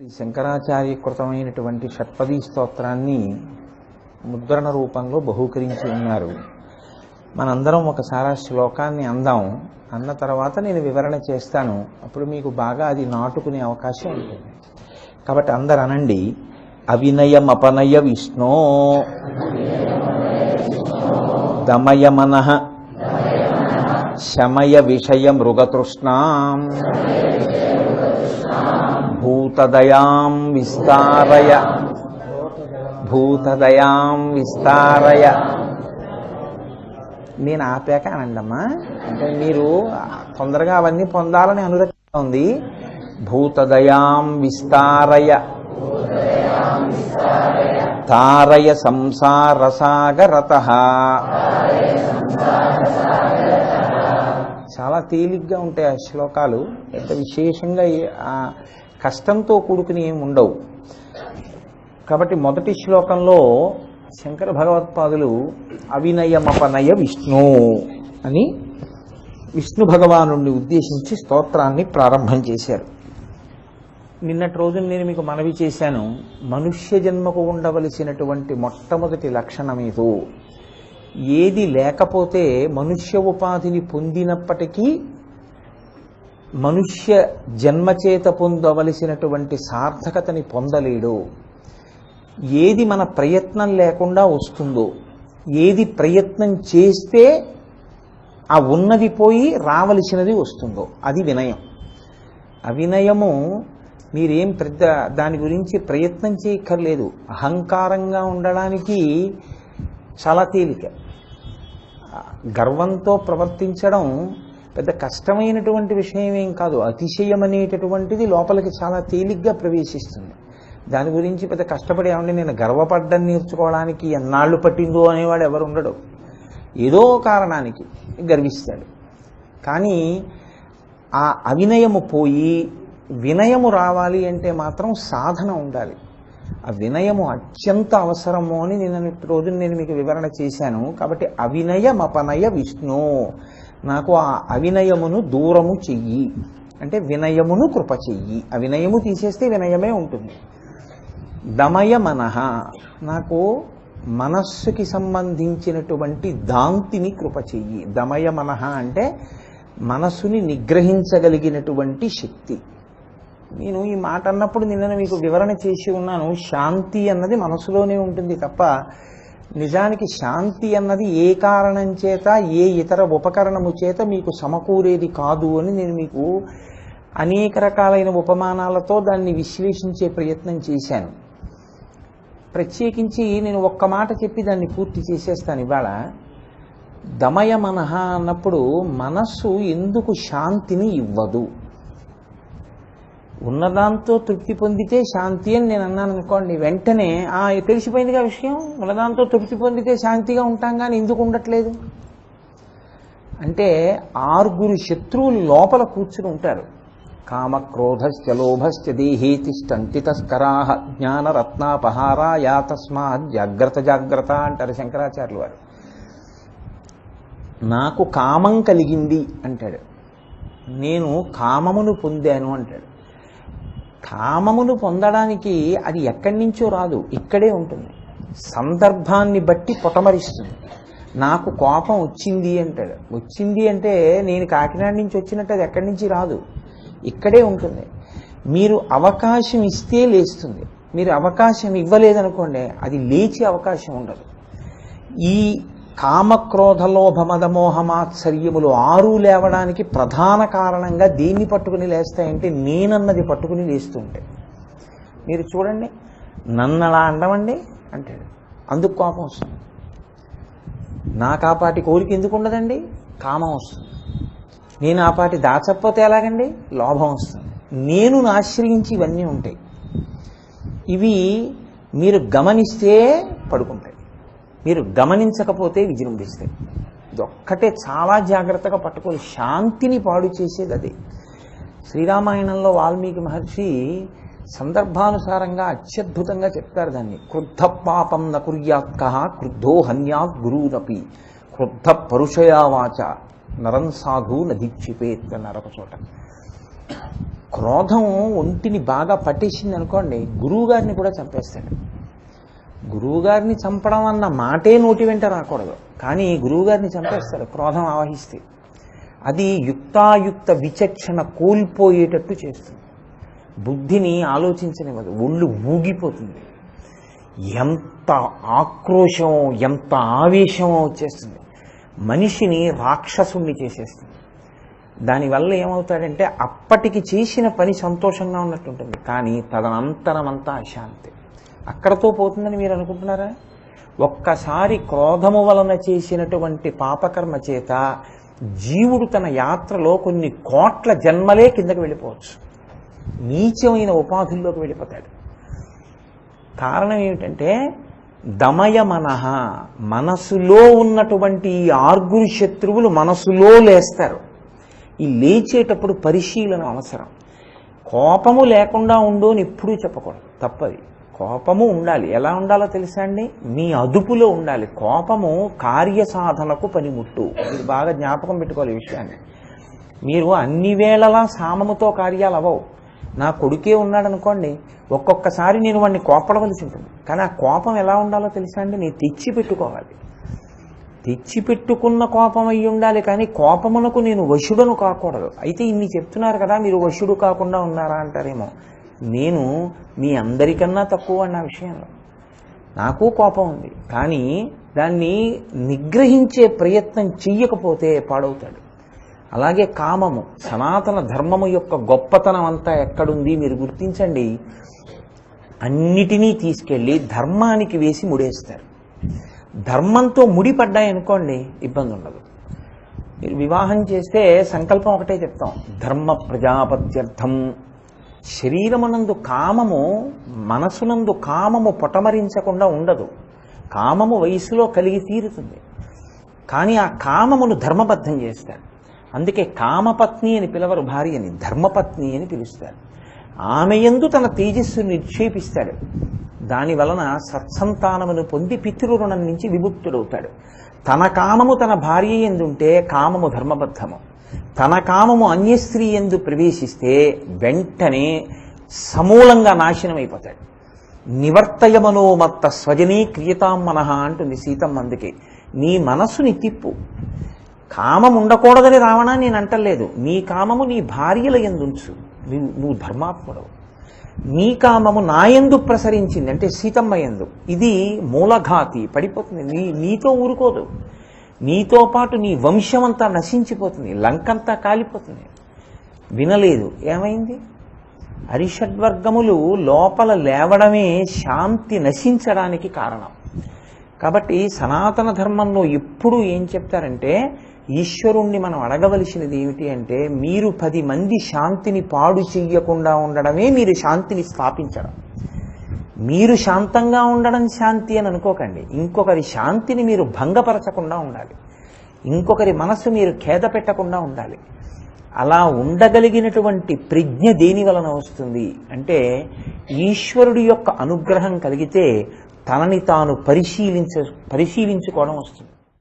శ్రీ శంకరాచార్య కృతమైనటువంటి షట్పదీ స్తోత్రాన్ని ముద్రణ రూపంలో బహూకరించి ఉన్నారు. మనందరం ఒకసారి ఆ శ్లోకాన్ని అందాం. అన్న తర్వాత నేను వివరణ చేస్తాను. అప్పుడు మీకు బాగా అది నాటుకునే అవకాశం ఉంటుంది. కాబట్టి అందరు అనండి. అవినయమపనయ విష్ణో. దమయ మన. శమయ విషయ మృగతృష్ణాం. భూతదయాం విస్తారయ భూతదయాం విస్తారయ నేను ఆపాక అనండమ్మా అంటే మీరు తొందరగా అవన్నీ పొందాలని అనురక్త ఉంది. భూతదయాం విస్తారయ. తారయ సంసార సాగరత. చాలా తేలిగ్గా ఉంటాయి ఆ శ్లోకాలు. ఎంత విశేషంగా కష్టంతో కూడుకుని ఏమి ఉండవు. కాబట్టి మొదటి శ్లోకంలో శంకర భగవత్పాదులు అవినయమపనయ విష్ణు అని విష్ణు భగవాను ఉద్దేశించి స్తోత్రాన్ని ప్రారంభం చేశారు. నిన్నటి రోజున నేను మీకు మనవి చేశాను మనుష్య జన్మకు ఉండవలసినటువంటి మొట్టమొదటి లక్షణమేదో ఏది లేకపోతే మనుష్య ఉపాధిని పొందినప్పటికీ మనుష్య జన్మచేత పొందవలసినటువంటి సార్థకతని పొందలేడు. ఏది మన ప్రయత్నం లేకుండా వస్తుందో ఏది ప్రయత్నం చేస్తే ఆ ఉన్నది పోయి రావలసినది వస్తుందో అది వినయం. అవినయము మీరేం పెద్ద దాని గురించి ప్రయత్నం చేయక్కర్లేదు. అహంకారంగా ఉండడానికి చాలా తేలిక. గర్వంతో ప్రవర్తించడం పెద్ద కష్టమైనటువంటి విషయం ఏం కాదు. అతిశయం అనేటటువంటిది లోపలికి చాలా తేలిగ్గా ప్రవేశిస్తుంది. దాని గురించి పెద్ద కష్టపడి ఏమంటే నేను గర్వపడ్డం నేర్చుకోవడానికి ఎన్నాళ్ళు పట్టిందో అనేవాడు ఎవరు ఉండడు. ఏదో కారణానికి గర్విస్తాడు. కానీ ఆ అవినయము పోయి వినయము రావాలి అంటే మాత్రం సాధన ఉండాలి. ఆ వినయము అత్యంత అవసరము అని నేను రోజు నేను మీకు వివరణ చేశాను. కాబట్టి అవినయమపనయ విష్ణు. నాకు ఆ అవినయమును దూరము చెయ్యి. అంటే వినయమును కృప చెయ్యి. అవినయము తీసేస్తే వినయమే ఉంటుంది. దమయ మనః. నాకు మనస్సుకి సంబంధించినటువంటి దాంతిని కృప చెయ్యి. దమయ మనః అంటే మనస్సుని నిగ్రహించగలిగినటువంటి శక్తి. నేను ఈ మాట అన్నప్పుడు నిన్న మీకు వివరణ చేసి ఉన్నాను. శాంతి అన్నది మనసులోనే ఉంటుంది తప్ప నిజానికి శాంతి అన్నది ఏ కారణం చేత ఏ ఇతర ఉపకరణము చేత మీకు సమకూరేది కాదు అని నేను మీకు అనేక రకాలైన ఉపమానాలతో దాన్ని విశ్లేషించే ప్రయత్నం చేశాను. ప్రత్యేకించి నేను ఒక్క మాట చెప్పి దాన్ని పూర్తి చేసేస్తాను ఇవాళ. దమయ మనహ అన్నప్పుడు మనస్సు ఎందుకు శాంతిని ఇవ్వదు? ఉన్నదాంతో తృప్తి పొందితే శాంతి అని నేను అన్నాను అనుకోండి వెంటనే ఆ తెలిసిపోయిందిగా విషయం. ఉన్నదాంతో తృప్తి పొందితే శాంతిగా ఉంటాం కానీ ఎందుకు ఉండట్లేదు? అంటే ఆరుగురు శత్రువులు లోపల కూర్చుని ఉంటారు. కామక్రోధశ్చ లోభశ్చ దేహే తిష్టంతి తస్కరా జ్ఞానరత్నాపహారా యా తస్మాత్ జాగ్రత్త జాగ్రత్త అంటారు శంకరాచార్యులు వారు. నాకు కామం కలిగింది అంటాడు. నేను కామమును పొందాను అంటాడు. కామమును పొందడానికి అది ఎక్కడి నుంచో రాదు ఇక్కడే ఉంటుంది. సందర్భాన్ని బట్టి పొటమరిస్తుంది. నాకు కోపం వచ్చింది అంటాడు. వచ్చింది అంటే నేను కాకినాడ నుంచి వచ్చినట్టు అది ఎక్కడి నుంచి రాదు ఇక్కడే ఉంటుంది. మీరు అవకాశం ఇస్తే లేస్తుంది. మీరు అవకాశం ఇవ్వలేదనుకోండి అది లేచే అవకాశం ఉండదు. ఈ కామక్రోధ లోభ ఆరు లేవడానికి ప్రధాన కారణంగా దేన్ని పట్టుకుని లేస్తాయంటే నేనన్నది పట్టుకుని లేస్తుంటే. మీరు చూడండి నన్ను అలా అండమండి అంటాడు. అందుకు కోపం వస్తుంది. నా కాపాటి కోరిక ఎందుకు ఉండదండి? కామం వస్తుంది. నేను ఆ పాటి దాచకపోతే ఎలాగండి? లోభం వస్తుంది. నేను ఆశ్రయించి ఇవన్నీ ఉంటాయి. ఇవి మీరు గమనిస్తే పడుకుంటాయి. మీరు గమనించకపోతే విజృంభిస్తాయి. ఇదొక్కటే చాలా జాగ్రత్తగా పట్టుకొని శాంతిని పాడు చేసేది అదే. శ్రీరామాయణంలో వాల్మీకి మహర్షి సందర్భానుసారంగా అత్యద్భుతంగా చెప్తారు దాన్ని. క్రుద్ధ పాపం న కుర్యాత్క క్రుద్ధో హన్యాత్ గురువునపి క్రుద్ధ పరుషయావాచ నరం సాధు నదీక్షిపేత్ అన్నారు ఒక చోట. క్రోధం ఒంటిని బాగా పట్టేసింది అనుకోండి గురువు గారిని కూడా చంపేస్తాడు. గురువు గారిని చంపడం అన్న మాటే నోటి వెంట రాకూడదు. కానీ గురువు గారిని క్రోధం ఆవహిస్తే. అది యుక్తాయుక్త విచక్షణ కోల్పోయేటట్టు చేస్తుంది. బుద్ధిని ఆలోచించనివ్వదు. ఒళ్ళు ఊగిపోతుంది. ఎంత ఆక్రోశం ఎంత ఆవేశం వచ్చేస్తుంది. మనిషిని రాక్షసుణ్ణి చేసేస్తుంది. దానివల్ల ఏమవుతాడంటే అప్పటికి చేసిన పని సంతోషంగా ఉన్నట్టుంటుంది. కానీ తదనంతరమంతా అశాంతి. అక్కడతో పోతుందని మీరు అనుకుంటున్నారా? ఒక్కసారి క్రోధము వలన చేసినటువంటి పాపకర్మ చేత జీవుడు తన యాత్రలో కొన్ని కోట్ల జన్మలే కిందకి వెళ్ళిపోవచ్చు. నీచమైన ఉపాధుల్లోకి వెళ్ళిపోతాడు. కారణం ఏమిటంటే దమయ మనహ మనసులో ఉన్నటువంటి ఈ ఆర్గురు శత్రువులు మనసులో లేస్తారు. ఈ లేచేటప్పుడు పరిశీలన అవసరం. కోపము లేకుండా ఉండు అని ఎప్పుడూ చెప్పకూడదు. తప్పది. కోపము ఉండాలి. ఎలా ఉండాలో తెలుసా అండి? మీ అదుపులో ఉండాలి. కోపము కార్యసాధనకు పనిముట్టు. మీరు బాగా జ్ఞాపకం పెట్టుకోవాలి ఈ విషయాన్ని. మీరు అన్ని వేళలా సామముతో కార్యాలు అవ్వవు. నా కొడుకే ఉన్నాడు అనుకోండి ఒక్కొక్కసారి నేను వాడిని కోపడవలసి ఉంటుంది. కానీ ఆ కోపం ఎలా ఉండాలో తెలుసా అండి? నేను తెచ్చి పెట్టుకోవాలి. తెచ్చి పెట్టుకున్న కోపం అయి ఉండాలి కానీ కోపమునకు నేను వశుడను కాకూడదు. అయితే ఇన్ని చెప్తున్నారు కదా మీరు వశుడు కాకుండా ఉన్నారా అంటారేమో. నేను మీ అందరికన్నా తక్కువ అన్న విషయంలో. నాకు కోపం ఉంది. కానీ దాన్ని నిగ్రహించే ప్రయత్నం చెయ్యకపోతే పాడవుతాడు. అలాగే కామము సనాతన ధర్మము యొక్క గొప్పతనం అంతా ఎక్కడుంది మీరు గుర్తించండి. అన్నిటినీ తీసుకెళ్ళి ధర్మానికి వేసి ముడేస్తారు. ధర్మంతో ముడిపడ్డాయనుకోండి ఇబ్బంది ఉండదు. మీరు వివాహం చేస్తే సంకల్పం ఒకటే చెప్తాం. ధర్మ ప్రజాపత్యర్థం. శరీరమునందు కామము మనసునందు కామము పొటమరించకుండా ఉండదు. కామము వయసులో కలిగి తీరుతుంది. కానీ ఆ కామమును ధర్మబద్ధం చేస్తాడు అందుకే కామపత్ని అని పిలవరు భార్యని ధర్మపత్ని అని పిలుస్తారు. ఆమె యందు తన తేజస్సును నిక్షేపిస్తాడు. దాని వలన సత్సంతానమును పొంది పితృరుణం నుంచి విముక్తుడవుతాడు. తన కామము తన భార్య ఎందుంటే కామము ధర్మబద్ధము. తన కామము అన్యస్త్రీ ఎందు ప్రవేశిస్తే వెంటనే సమూలంగా నాశనం అయిపోతాడు నివర్తయమనోమత్త స్వజనీ క్రియతాం మనహ అంటుంది సీతమ్మ అందుకే. నీ మనస్సుని తిప్పు. కామం ఉండకూడదని రావణా నేను అంటలేదు. నీ కామము నీ భార్యల ఎందుంచు. నువ్వు నువ్వు ధర్మాత్ముడవు. నీ కామము నా ఎందు ప్రసరించింది అంటే సీతమ్మ ఎందు. ఇది మూలఘాతి పడిపోతుంది. నీ నీతో ఊరుకోదు. నీతో పాటు నీ వంశం అంతా నశించిపోతుంది లంకంతా కాలిపోతుంది. వినలేదు. ఏమైంది? అరిషడ్వర్గములు లోపల లేవడమే శాంతి నశించడానికి కారణం. కాబట్టి సనాతన ధర్మంలో ఎప్పుడు ఏం చెప్తారంటే ఈశ్వరుణ్ణి మనం అడగవలసినది ఏమిటి అంటే మీరు పది మంది శాంతిని పాడు చెయ్యకుండా ఉండడమే మీరు శాంతిని స్థాపించడం. మీరు శాంతంగా ఉండడం శాంతి అని అనుకోకండి. ఇంకొకరి శాంతిని మీరు భంగపరచకుండా ఉండాలి. ఇంకొకరి మనసు మీరు ఖేద పెట్టకుండా ఉండాలి. అలా ఉండగలిగినటువంటి ప్రజ్ఞ దేని వలన వస్తుంది? అంటే ఈశ్వరుడి యొక్క అనుగ్రహం కలిగితే తనని తాను పరిశీలించ పరిశీలించుకోవడం వస్తుంది.